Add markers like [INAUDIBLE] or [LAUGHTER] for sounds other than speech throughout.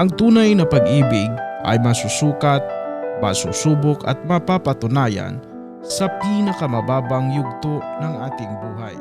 Ang tunay na pag-ibig ay masusukat, masusubok at mapapatunayan sa pinakamababang yugto ng ating buhay.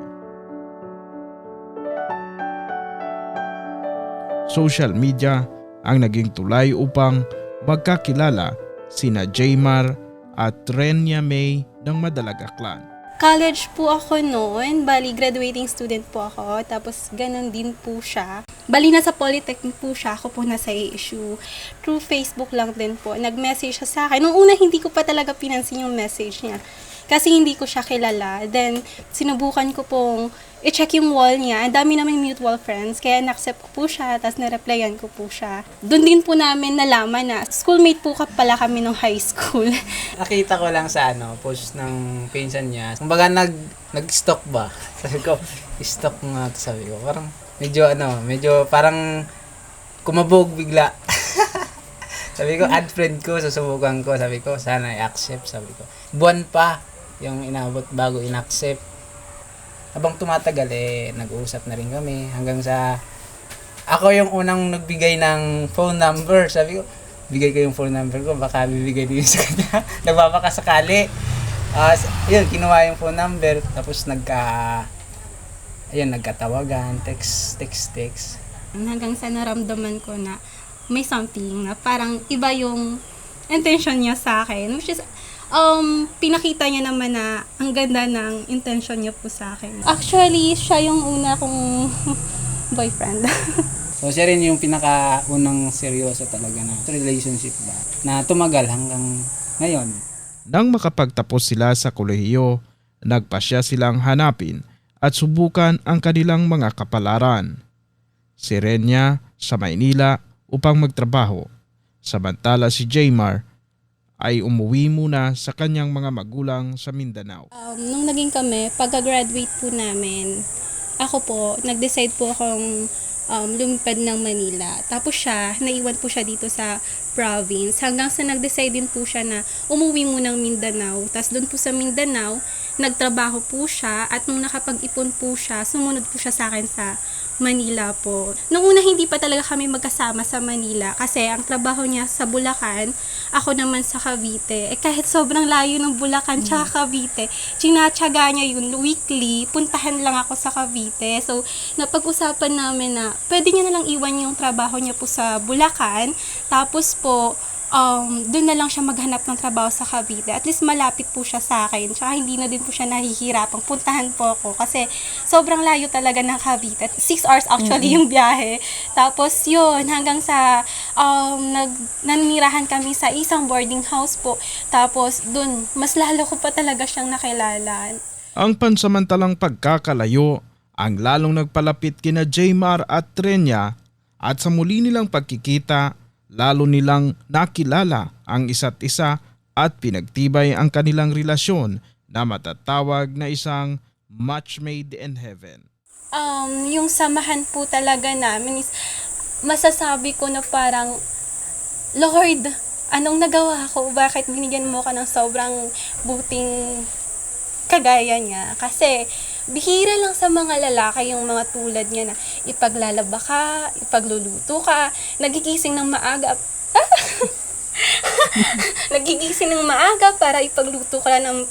Social media ang naging tulay upang magkakilala sina Jaymar at Renya May ng Madalaga Clan. College po ako noon, bali graduating student po ako, tapos ganun din po siya. Bali nasa Polytechnic po siya, ako po nasa issue. Through Facebook lang din po, nag-message siya sa akin. Nung una hindi ko pa talaga pinansin yung message niya. Kasi hindi ko siya kilala. Then, sinubukan ko pong i-check yung wall niya. Ang dami namin mutual friends, kaya na-accept ko po siya, tapos na-replyan ko po siya. Doon din po namin nalaman na schoolmate po ka pala kami nung high school. [LAUGHS] Nakita ko lang sa ano, post ng pinsan niya. Kumbaga nag nag-stock ba? [LAUGHS] Sabi ko, stock nga to sabi ko. Parang medyo ano, medyo parang kumabog bigla. [LAUGHS] sabi ko, add friend ko, susubukan ko. Sabi ko, sana i-accept. Sabi ko, buwan pa yung inabot bago in-accept. Habang tumatagal, eh, nag-uusap na rin kami hanggang sa ako yung unang nagbigay ng phone number. Sabi ko, bigay ko yung phone number ko, baka bibigay din sa kanya. [LAUGHS] Nagbabakasakali. Uh, yun, kinuha yung phone number, tapos nagka, ayun, nagkatawagan, text, text, text. hanggang sa naramdaman ko na may something na parang iba yung intention niya sa akin. Which is, um, pinakita niya naman na ang ganda ng intention niya po sa akin. Actually, siya yung una kong [LAUGHS] boyfriend. [LAUGHS] So, siya rin yung pinaka-unang seryoso talaga na relationship ba, na tumagal hanggang ngayon. Nang makapagtapos sila sa kolehiyo, nagpasya silang hanapin at subukan ang kanilang mga kapalaran. Si Renya sa Maynila upang magtrabaho, samantala si Jaymar ay umuwi muna sa kanyang mga magulang sa Mindanao. um, nung naging kami, pagka-graduate po namin, ako po, nag-decide po akong um, lumipad ng Manila. Tapos siya, naiwan po siya dito sa province. Hanggang sa nag-decide din po siya na umuwi muna ng Mindanao. Tapos doon po sa Mindanao, nagtrabaho po siya at nung nakapag-ipon po siya, sumunod po siya sa akin sa Manila po. Nung una hindi pa talaga kami magkasama sa Manila kasi ang trabaho niya sa Bulacan, ako naman sa Cavite. Eh kahit sobrang layo ng Bulacan tsaka Cavite, tinatsaga niya yun weekly, puntahan lang ako sa Cavite. So napag-usapan namin na pwede niya na lang iwan yung trabaho niya po sa Bulacan, tapos po um, doon na lang siya maghanap ng trabaho sa Cavite. At least malapit po siya sa akin. Tsaka hindi na din po siya nahihirapang puntahan po ako. Kasi sobrang layo talaga ng Cavite. Six hours actually yung biyahe. Tapos yun, hanggang sa um, nag, nanirahan kami sa isang boarding house po. Tapos doon, mas lalo ko pa talaga siyang nakilala. Ang pansamantalang pagkakalayo ang lalong nagpalapit kina Jaymar at Trenya at sa muli nilang pagkikita, lalo nilang nakilala ang isa't isa at pinagtibay ang kanilang relasyon na matatawag na isang match made in heaven. um, yung samahan po talaga namin is masasabi ko na parang Lord, anong nagawa ko? Bakit binigyan mo ka ng sobrang buting kagaya niya? Kasi bihira lang sa mga lalaki yung mga tulad niya na ipaglalaba ka, ipagluluto ka, nagigising ng maaga. [LAUGHS] nagigising ng maaga para ipagluto ka ng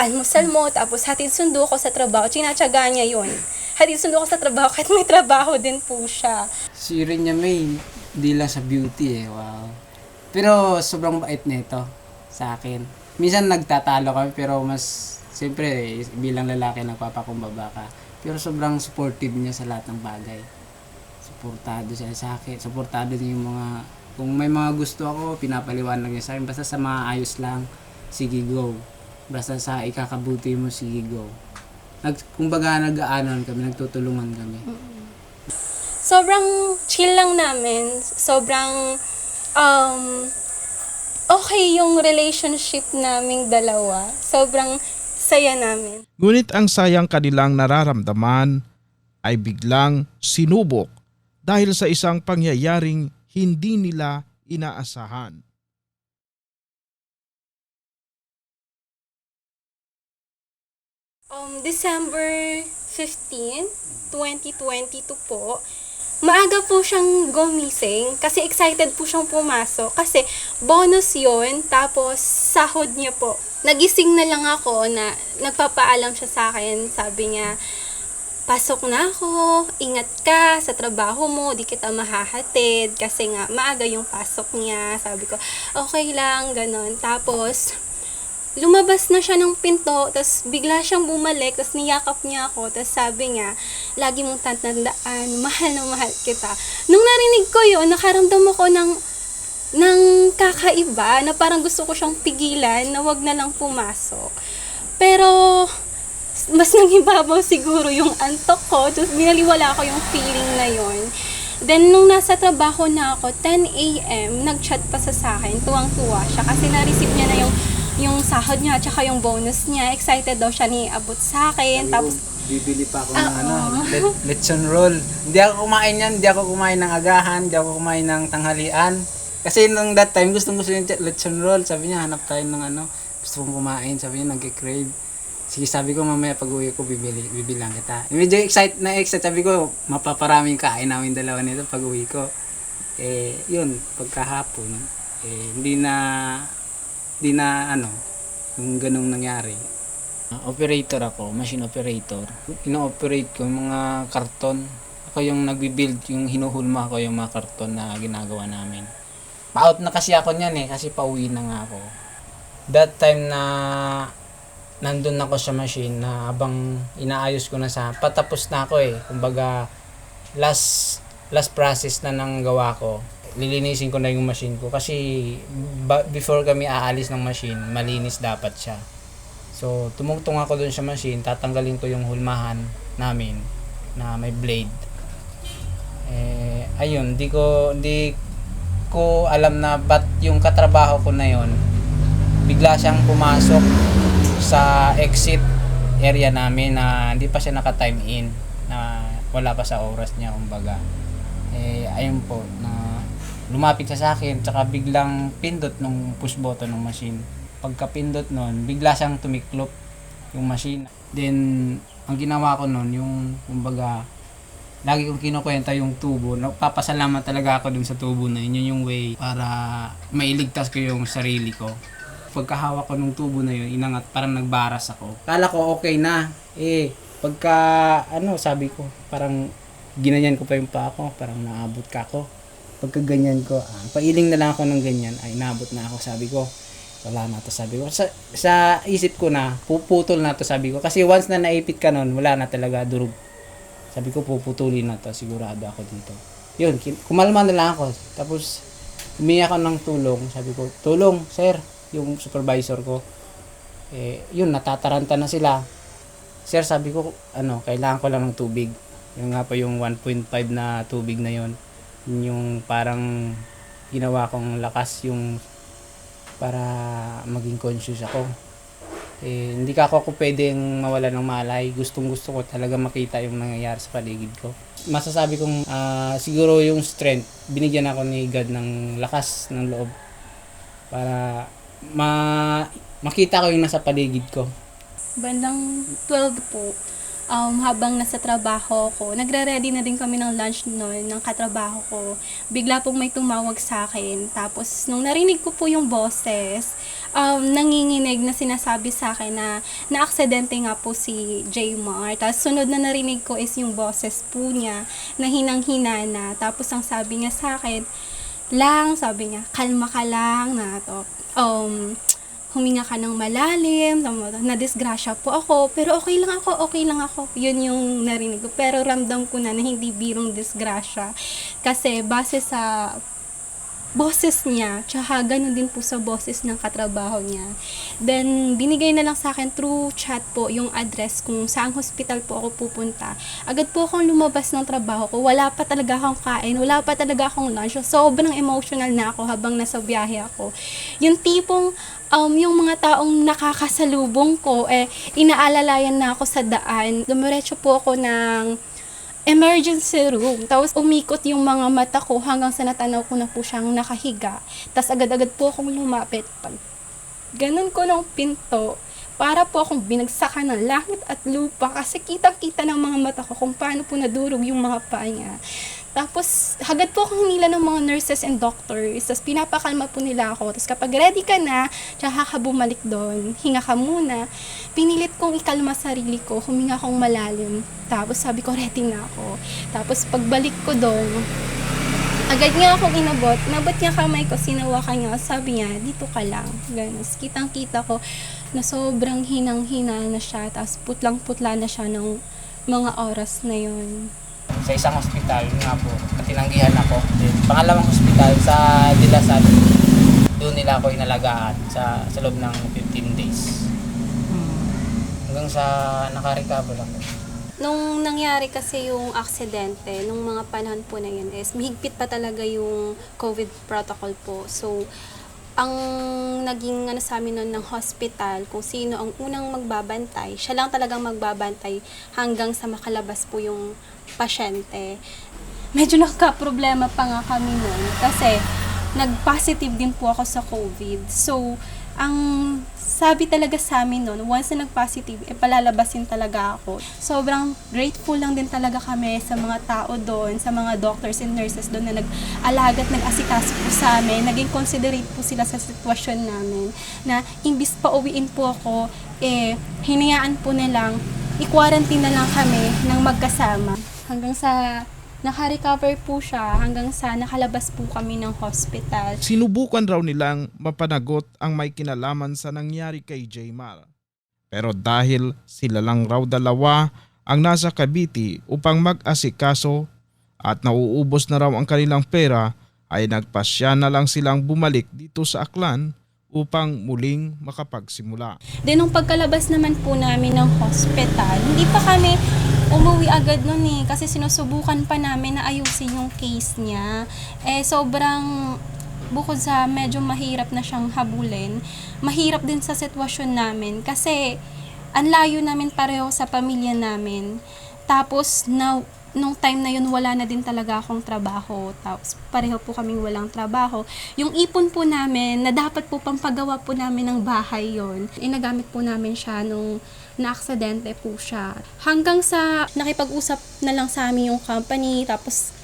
almusal mo, tapos hatid sundo ko sa trabaho. Tinatsaga niya yun. Hatid sundo ko sa trabaho kahit may trabaho din po siya. Si Renya May, di lang sa beauty eh, wow. Pero sobrang bait nito sa akin. Minsan nagtatalo kami pero mas, siyempre bilang lalaki nagpapakumbaba ka. Pero sobrang supportive niya sa lahat ng bagay. Suportado siya sa akin. Suportado niya yung mga, kung may mga gusto ako, pinapaliwanag niya sa akin. Basta sa mga ayos lang, sige go. Basta sa ikakabuti mo, sige go. Nag, kumbaga nag-aanon kami, nagtutulungan kami. Sobrang chill lang namin. Sobrang um, okay yung relationship naming dalawa. Sobrang saya namin. Ngunit ang sayang kanilang nararamdaman ay biglang sinubok dahil sa isang pangyayaring hindi nila inaasahan. Um, December 15, 2022 po, maaga po siyang gumising kasi excited po siyang pumasok kasi bonus yon tapos sahod niya po. Nagising na lang ako na nagpapaalam siya sa akin. Sabi niya, pasok na ako, ingat ka sa trabaho mo, di kita mahahatid kasi nga maaga yung pasok niya. Sabi ko, okay lang, ganon. Tapos, lumabas na siya ng pinto, tapos bigla siyang bumalik, tapos niyakap niya ako, tapos sabi niya, lagi mong tatandaan, mahal na mahal kita. Nung narinig ko yun, nakaramdam ako ng, ng kakaiba, na parang gusto ko siyang pigilan, na wag na lang pumasok. Pero, mas nangibabaw siguro yung antok ko, tapos binaliwala ko yung feeling na yon. Then, nung nasa trabaho na ako, 10 a.m., nag-chat pa sa akin, tuwang-tuwa siya kasi na-receive niya na yung yung sahod niya, tsaka yung bonus niya. Excited daw siya ni abot sa akin. Tapos, bibili pa ako ng Ah, ano, oo. let, letson roll. Hindi ako kumain yan, hindi ako kumain ng agahan, hindi ako kumain ng tanghalian. Kasi nung that time, gustong gusto yung letson roll. Sabi niya, hanap tayo ng ano, gusto kong kumain. Sabi niya, nag-crave. Sige, sabi ko, mamaya pag uwi ko, bibili, bibilang kita. Medyo excited na excited. Sabi ko, mapaparaming kain namin dalawa nito pag uwi ko. Eh, yun, pagkahapon, eh, hindi na, hindi na, ano, yung ganong nangyari. Uh, operator ako, machine operator. Ino-operate ko yung mga karton. Ako yung nagbi-build, yung hinuhulma ko yung mga karton na ginagawa namin. Pa-out na kasi ako niyan eh, kasi pauwi na nga ako. That time na nandun ako sa machine na habang inaayos ko na sa patapos na ako eh. Kumbaga last last process na ng gawa ko. Lilinisin ko na yung machine ko kasi ba- before kami aalis ng machine, malinis dapat siya. So, tumungtong ako dun sa machine, tatanggalin ko yung hulmahan namin na may blade. Eh, ayun, di ko, di ko alam na ba't yung katrabaho ko na yon bigla siyang pumasok sa exit area namin na hindi pa siya naka-time in na wala pa sa oras niya kumbaga eh ayun po na lumapit siya sa akin tsaka biglang pindot nung push button ng machine pagka pindot nun bigla siyang tumiklop yung machine then ang ginawa ko nun yung kumbaga lagi kong kinukwenta yung tubo. Nagpapasalamat talaga ako dun sa tubo na yun. Yun yung way para mailigtas ko yung sarili ko. Pagkahawak ko nung tubo na yun, inangat, parang nagbaras ako. Kala ko okay na. Eh, pagka, ano, sabi ko, parang ginanyan ko pa yung pa ako, parang naabot ka ako. Pagka ganyan ko, ah, pailing na lang ako ng ganyan, ay naabot na ako, sabi ko. Wala na to, sabi ko. Sa, sa isip ko na, puputol na to, sabi ko. Kasi once na naipit ka nun, wala na talaga, durug. Sabi ko, puputulin na to. Sigurado ako dito. Yun, kumalma na lang ako. Tapos, humingi ako ng tulong. Sabi ko, tulong, sir. Yung supervisor ko. Eh, yun, natataranta na sila. Sir, sabi ko, ano, kailangan ko lang ng tubig. Yung nga pa yung 1.5 na tubig na yun. Yun yung parang ginawa kong lakas yung para maging conscious ako eh, hindi ka ako, ako pwedeng mawala ng malay. Gustong gusto ko talaga makita yung nangyayari sa paligid ko. Masasabi kong ah, siguro yung strength, binigyan ako ni God ng lakas ng loob para ma makita ko yung nasa paligid ko. bandang 12 po, um, habang nasa trabaho ko, nagre-ready na din kami ng lunch noon ng katrabaho ko. Bigla pong may tumawag sa akin. Tapos, nung narinig ko po yung boses, um, nanginginig na sinasabi sa akin na na-aksidente nga po si Jaymar. Tapos, sunod na narinig ko is yung boses po niya na hinang-hina na. Tapos, ang sabi niya sa akin, lang, sabi niya, kalma ka lang na to. Um, huminga ka ng malalim, na disgrasya po ako, pero okay lang ako, okay lang ako. Yun yung narinig ko. Pero ramdam ko na na hindi birong disgrasya. Kasi base sa boses niya, tsaka ganun din po sa boses ng katrabaho niya. Then, binigay na lang sa akin through chat po yung address kung saang hospital po ako pupunta. Agad po akong lumabas ng trabaho ko. Wala pa talaga akong kain, wala pa talaga akong lunch. So, sobrang emotional na ako habang nasa biyahe ako. Yung tipong um, yung mga taong nakakasalubong ko, eh, inaalalayan na ako sa daan. Dumiretso po ako ng emergency room. Tapos umikot yung mga mata ko hanggang sa natanaw ko na po siyang nakahiga. Tapos agad-agad po akong lumapit. Pag ganun ko ng pinto, para po akong binagsakan ng langit at lupa kasi kitang-kita ng mga mata ko kung paano po nadurog yung mga paa niya. Tapos, hagad po akong nila ng mga nurses and doctors. Tapos, pinapakalma po nila ako. Tapos, kapag ready ka na, tsaka ka bumalik doon, hinga ka muna. Pinilit kong ikalma sarili ko, huminga akong malalim. Tapos, sabi ko, ready na ako. Tapos, pagbalik ko doon, agad niya akong inabot. Inabot niya kamay ko, sinawakan niya. Sabi niya, dito ka lang. Ganun. Kitang-kita ko na sobrang hinang-hina na siya. Tapos, putlang-putla na siya ng mga oras na yun. Sa isang ospital nga po, tinanggihan ako. Then, pangalawang ospital sa Dilasan, doon nila ako inalagaan sa, sa loob ng 15 days. Hanggang sa nakarecover ako. Nung nangyari kasi yung aksidente, nung mga panahon po na yun is, mahigpit pa talaga yung COVID protocol po. So, ang naging ano sa amin noon ng hospital, kung sino ang unang magbabantay, siya lang talagang magbabantay hanggang sa makalabas po yung pasyente. Medyo nakaka-problema pa nga kami noon kasi nag-positive din po ako sa COVID. So, ang sabi talaga sa amin noon, once na nag-positive, eh palalabasin talaga ako. Sobrang grateful lang din talaga kami sa mga tao doon, sa mga doctors and nurses doon na nag-alaga at nag-asikaso po sa amin. Naging considerate po sila sa sitwasyon namin na imbis pa uwiin po ako, eh, hinayaan po nilang i-quarantine na lang kami ng magkasama. Hanggang sa naka-recover po siya, hanggang sa nakalabas po kami ng hospital. Sinubukan raw nilang mapanagot ang may kinalaman sa nangyari kay Jaymar. Pero dahil sila lang raw dalawa ang nasa Cavite upang mag-asikaso at nauubos na raw ang kanilang pera ay nagpasya na lang silang bumalik dito sa Aklan upang muling makapagsimula. Then, nung pagkalabas naman po namin ng hospital, hindi pa kami umuwi agad nun eh. Kasi sinusubukan pa namin na ayusin yung case niya. Eh, sobrang bukod sa medyo mahirap na siyang habulin, mahirap din sa sitwasyon namin. Kasi, ang layo namin pareho sa pamilya namin. Tapos, na, nung time na yun, wala na din talaga akong trabaho. Tapos, pareho po kaming walang trabaho. Yung ipon po namin, na dapat po pampagawa po namin ng bahay yon inagamit po namin siya nung na-aksidente po siya. Hanggang sa nakipag-usap na lang sa amin yung company, tapos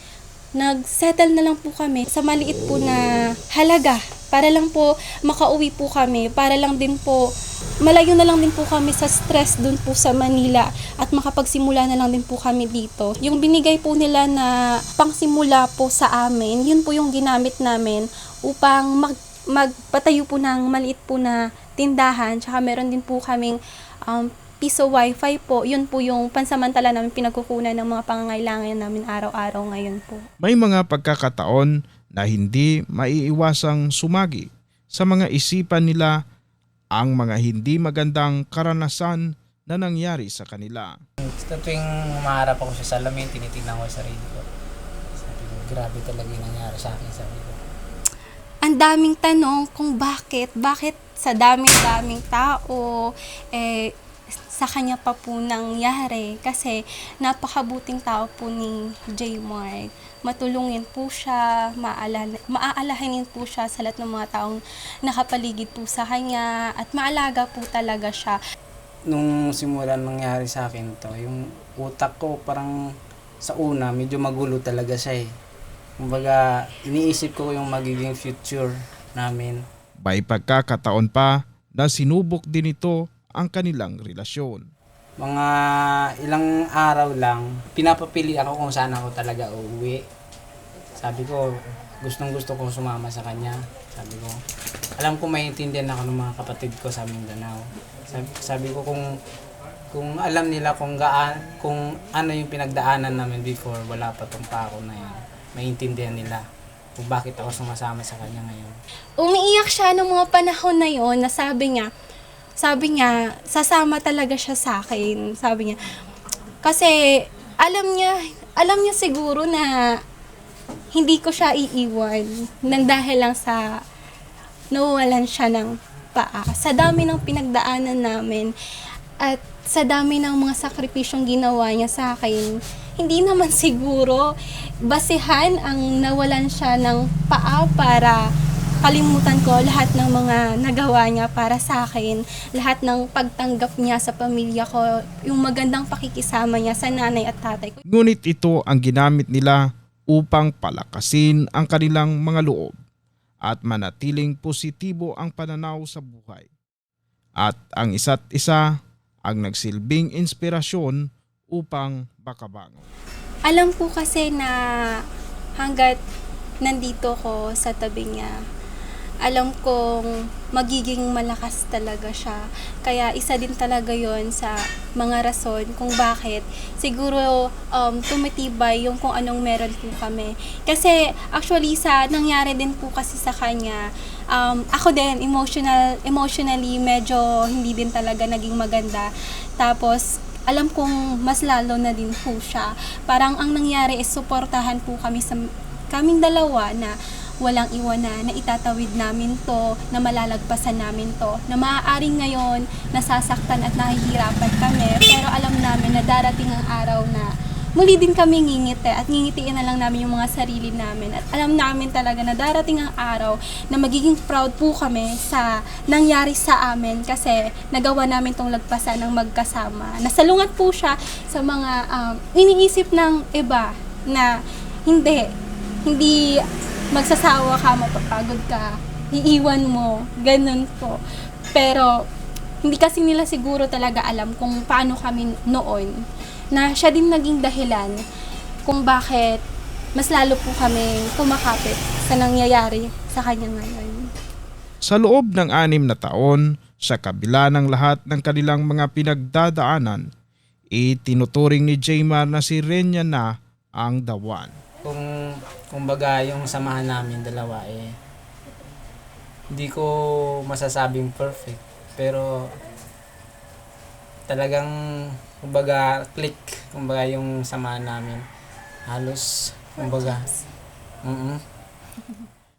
nag-settle na lang po kami sa maliit po na halaga para lang po makauwi po kami, para lang din po malayo na lang din po kami sa stress dun po sa Manila at makapagsimula na lang din po kami dito. Yung binigay po nila na pangsimula po sa amin, yun po yung ginamit namin upang mag, magpatayo po ng maliit po na tindahan. Tsaka meron din po kaming um, piso wifi po. Yun po yung pansamantala namin pinagkukunan ng mga pangangailangan namin araw-araw ngayon po. May mga pagkakataon na hindi maiiwasang sumagi sa mga isipan nila ang mga hindi magandang karanasan na nangyari sa kanila. Sa tuwing umaharap ako sa salamin, tinitingnan ko sa sarili ko. Sabi ko, grabe talaga yung nangyari sa akin. Sabi ko, ang daming tanong kung bakit, bakit sa daming-daming tao, eh, sa kanya pa po nangyari. Kasi napakabuting tao po ni J. Mark. Matulungin po siya, maaalala, maaalahanin po siya sa lahat ng mga taong nakapaligid po sa kanya at maalaga po talaga siya. nung simula nangyari sa akin to, yung utak ko parang sa una, medyo magulo talaga siya eh. Kumbaga, iniisip ko yung magiging future namin. May pagkakataon pa na sinubok din ito ang kanilang relasyon. Mga ilang araw lang, pinapapili ako kung saan ako talaga uuwi. Sabi ko, gustong gusto kong sumama sa kanya. Sabi ko, alam ko maintindihan ako ng mga kapatid ko sa Mindanao. Sabi, sabi ko kung kung alam nila kung gaan kung ano yung pinagdaanan namin before wala pa tong pako na yan maintindihan nila kung bakit ako sumasama sa kanya ngayon umiiyak siya nung mga panahon na yon na sabi niya, sabi niya, sasama talaga siya sa akin. Sabi niya, kasi alam niya, alam niya siguro na hindi ko siya iiwan nang dahil lang sa nawawalan siya ng paa. Sa dami ng pinagdaanan namin at sa dami ng mga sakripisyong ginawa niya sa akin, hindi naman [LAUGHS] siguro basihan ang nawalan siya ng paa para makakalimutan ko lahat ng mga nagawa niya para sa akin, lahat ng pagtanggap niya sa pamilya ko, yung magandang pakikisama niya sa nanay at tatay ko. Ngunit ito ang ginamit nila upang palakasin ang kanilang mga loob at manatiling positibo ang pananaw sa buhay. At ang isa't isa ang nagsilbing inspirasyon upang makabangon. Alam po kasi na hanggat nandito ko sa tabi niya, alam kong magiging malakas talaga siya. Kaya isa din talaga yon sa mga rason kung bakit siguro um, tumitibay yung kung anong meron po kami. Kasi actually sa nangyari din po kasi sa kanya, um, ako din emotional emotionally medyo hindi din talaga naging maganda. Tapos alam kong mas lalo na din po siya. Parang ang nangyari is suportahan po kami sa kaming dalawa na walang iwanan, na itatawid namin to, na malalagpasan namin to, na maaaring ngayon nasasaktan at nahihirapan kami, pero alam namin na darating ang araw na muli din kami ngingiti at ngingitiin na lang namin yung mga sarili namin at alam namin talaga na darating ang araw na magiging proud po kami sa nangyari sa amin kasi nagawa namin tong lagpasan ng magkasama. Nasalungat po siya sa mga um, iniisip ng iba na hindi, hindi magsasawa ka, mapapagod ka, iiwan mo, ganun po. Pero hindi kasi nila siguro talaga alam kung paano kami noon na siya din naging dahilan kung bakit mas lalo po kami kumakapit sa nangyayari sa kanya ngayon. Sa loob ng anim na taon, sa kabila ng lahat ng kanilang mga pinagdadaanan, itinuturing ni Jaymar na si Renya na ang the one. Kung kumbaga yung samahan namin dalawa eh hindi ko masasabing perfect pero talagang kumbaga click kumbaga yung samahan namin halos kumbaga mm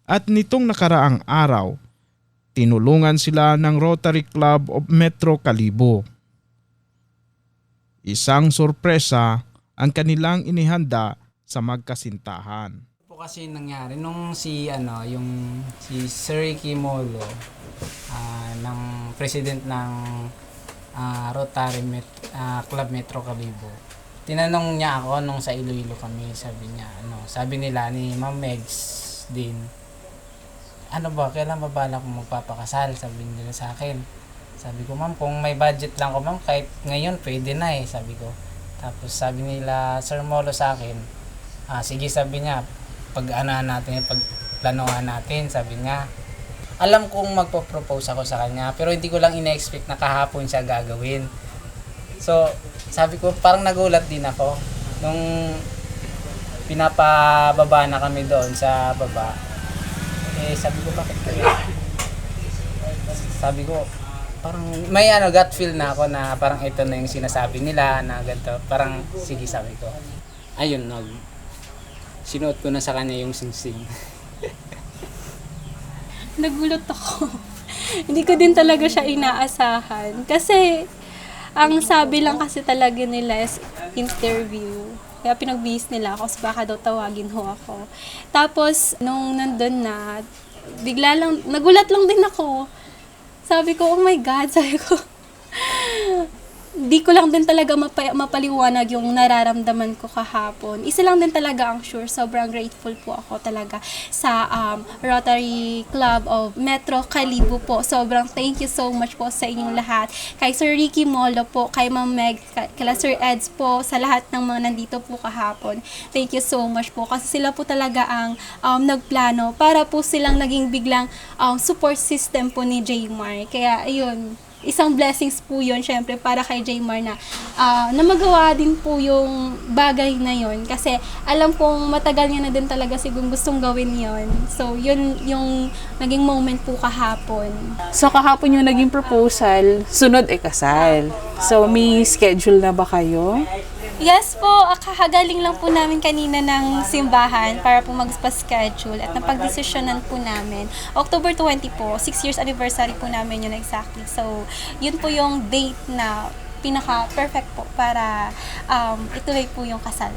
At nitong nakaraang araw, tinulungan sila ng Rotary Club of Metro Calibo. Isang sorpresa ang kanilang inihanda sa magkasintahan. Kasi nangyari nung si ano yung si Sir Ricky Molo ah, ng president ng ah, Rotary Met- ah, Club Metro Calibo. Tinanong niya ako nung sa Iloilo kami, sabi niya, ano, sabi nila ni Ma'am Megs din, ano ba, kailan ba balak mo magpapakasal? Sabi nila sa akin. Sabi ko, ma'am, kung may budget lang ko, ma'am, kahit ngayon, pwede na eh, sabi ko. Tapos sabi nila, Sir Molo sa akin, ah, sige, sabi niya, pag ano natin, pag planuhan natin, sabi niya. Alam kong magpo-propose ako sa kanya, pero hindi ko lang ina-expect na kahapon siya gagawin. So, sabi ko, parang nagulat din ako. Nung pinapababa na kami doon sa baba, eh, sabi ko, bakit kaya? Sabi ko, parang may ano, gut feel na ako na parang ito na yung sinasabi nila na ganito. Parang, sige, sabi ko. Ayun, nag, sinuot ko na sa kanya yung singsing. [LAUGHS] Nagulat ako. Hindi ko din talaga siya inaasahan. Kasi, ang sabi lang kasi talaga nila is interview. Kaya pinagbihis nila ako, so baka daw tawagin ho ako. Tapos, nung nandun na, bigla lang, nagulat lang din ako. Sabi ko, oh my God, [LAUGHS] sabi ko, di ko lang din talaga mapa- mapaliwanag yung nararamdaman ko kahapon. Isa lang din talaga ang sure. Sobrang grateful po ako talaga sa um, Rotary Club of Metro Calibo po. Sobrang thank you so much po sa inyong lahat. Kay Sir Ricky Molo po, kay Ma'am Meg, kay Sir Eds po, sa lahat ng mga nandito po kahapon. Thank you so much po. Kasi sila po talaga ang um, nagplano para po silang naging biglang um, support system po ni Jmar. Kaya ayun, isang blessings po yun, syempre, para kay Jaymar na, ah, na magawa din po yung bagay na yon Kasi alam kong matagal niya na din talaga siguro gustong gawin yon So, yun yung naging moment po kahapon. So kahapon yung naging proposal, sunod e kasal. So may schedule na ba kayo? Yes po, ah, kakagaling lang po namin kanina ng simbahan para po magpa-schedule at napag-desisyonan po namin. October 20 po, 6 years anniversary po namin yun exactly. So, yun po yung date na pinaka-perfect po para um, ituloy po yung kasal.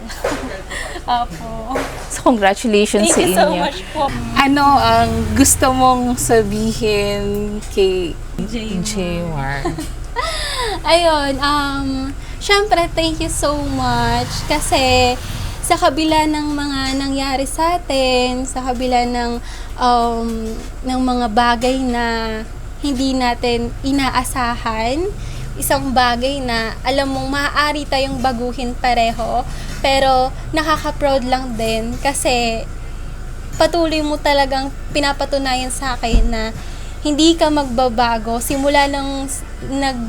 [LAUGHS] Opo. So, congratulations Thank you sa so inyo. much po. Ano ang gusto mong sabihin kay Jaymar? [LAUGHS] Ayun, um, syempre, thank you so much. Kasi sa kabila ng mga nangyari sa atin, sa kabila ng, um, ng mga bagay na hindi natin inaasahan, isang bagay na alam mong maaari tayong baguhin pareho, pero nakaka-proud lang din kasi patuloy mo talagang pinapatunayan sa akin na hindi ka magbabago. Simula nung s- nag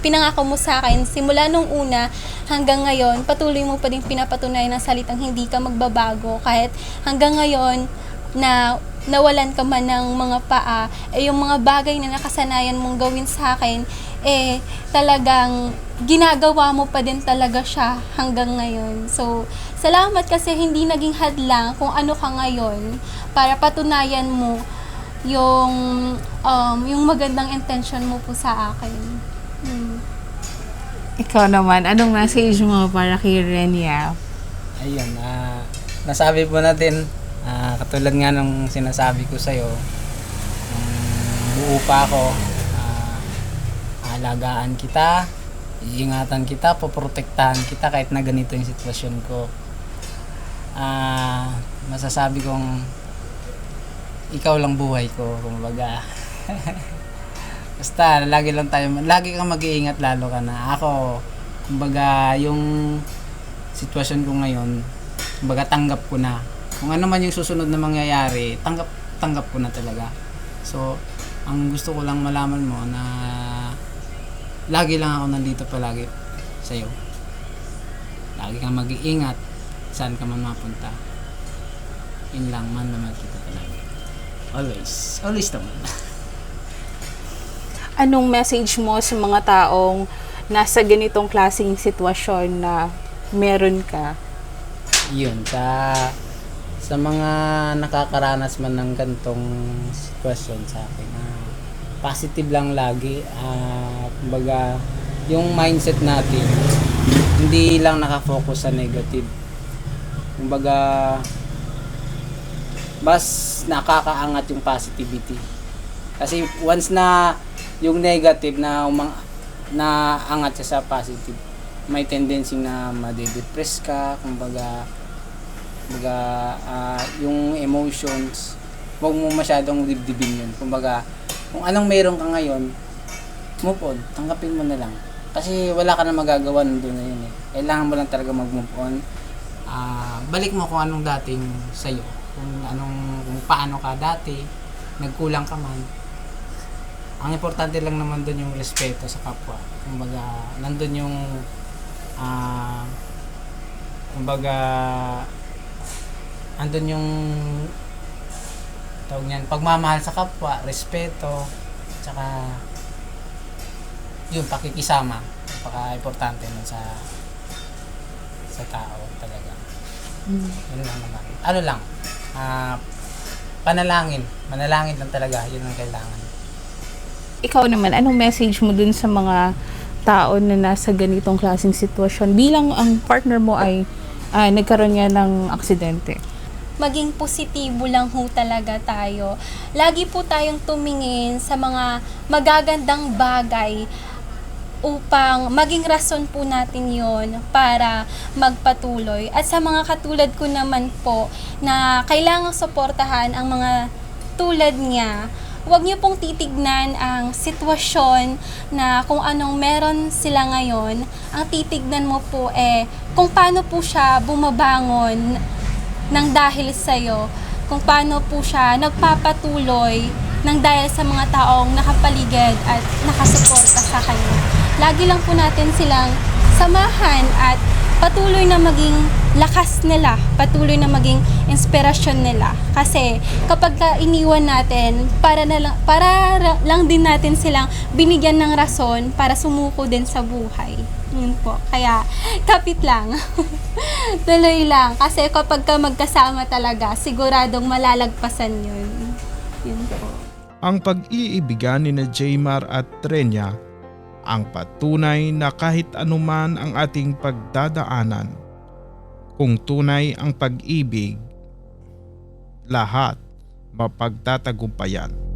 pinangako mo sa akin simula nung una hanggang ngayon patuloy mo pa din pinapatunayan ng salitang hindi ka magbabago kahit hanggang ngayon na nawalan ka man ng mga paa eh yung mga bagay na nakasanayan mong gawin sa akin eh talagang ginagawa mo pa din talaga siya hanggang ngayon. So, salamat kasi hindi naging hadlang kung ano ka ngayon para patunayan mo yung um, yung magandang intention mo po sa akin. Ikaw naman, anong message mo para kay Renia? Ayun, ah, nasabi po natin, ah, katulad nga nung sinasabi ko sa'yo, nung buo pa ako, ah, alagaan kita, iingatan kita, poprotektahan kita kahit na ganito yung sitwasyon ko. Ah, masasabi kong ikaw lang buhay ko, kumbaga. [LAUGHS] Basta, lagi lang tayo, lagi kang mag-iingat lalo ka na. Ako, kumbaga, yung sitwasyon ko ngayon, kumbaga tanggap ko na. Kung ano man yung susunod na mangyayari, tanggap tanggap ko na talaga. So, ang gusto ko lang malaman mo na lagi lang ako nandito palagi sa iyo. Lagi kang mag-iingat saan ka man mapunta. Yun lang, man naman kita talaga. Always. Always naman. [LAUGHS] Anong message mo sa mga taong nasa ganitong klaseng sitwasyon na meron ka? yun sa sa mga nakakaranas man ng gantong sitwasyon sa akin ah, positive lang lagi ah kumbaga yung mindset natin hindi lang nakafocus sa negative kumbaga bas nakakaangat yung positivity kasi once na yung negative na umang na angat siya sa positive may tendency na madedepress ka kumbaga kumbaga ah, yung emotions huwag mo masyadong dibdibin yun. Kumbaga kung anong meron ka ngayon move on tanggapin mo na lang. Kasi wala ka na magagawa nandun na yun eh. Kailangan mo lang talaga mag move on. Ah, balik mo kung anong dating sa'yo. Kung anong kung paano ka dati nagkulang ka man ang importante lang naman doon yung respeto sa kapwa. Kumbaga nandun yung ah kumbaga andun yung tawag niyan pagmamahal sa kapwa respeto tsaka yun pakikisama. Napaka importante nun sa sa tao talaga. Yun lang naman. Ano lang ah panalangin. Manalangin lang talaga. Yun ang kailangan Ikaw naman, anong message mo dun sa mga tao na nasa ganitong klaseng sitwasyon bilang ang partner mo ay ah, nagkaroon nga ng aksidente? maging positibo lang ho talaga tayo. Lagi po tayong tumingin sa mga magagandang bagay upang maging rason po natin yon para magpatuloy. At sa mga katulad ko naman po na kailangang suportahan ang mga tulad niya, huwag niyo pong titignan ang sitwasyon na kung anong meron sila ngayon. Ang titignan mo po eh kung paano po siya bumabangon ng dahil sa'yo, kung paano po siya nagpapatuloy ng dahil sa mga taong nakapaligid at nakasuporta sa kanya. Lagi lang po natin silang samahan at patuloy na maging lakas nila, patuloy na maging inspirasyon nila. Kasi kapag ka iniwan natin, para, na lang, para ra- lang din natin silang binigyan ng rason para sumuko din sa buhay. Yun po. Kaya, [LAUGHS] kapit lang. [LAUGHS] Tuloy lang. Kasi kapag ka magkasama talaga, siguradong malalagpasan yun. Yun po. Ang pag-iibigan ni na Jaymar at Trenya ang patunay na kahit anuman ang ating pagdadaanan, kung tunay ang pag-ibig, lahat mapagtatagumpayan.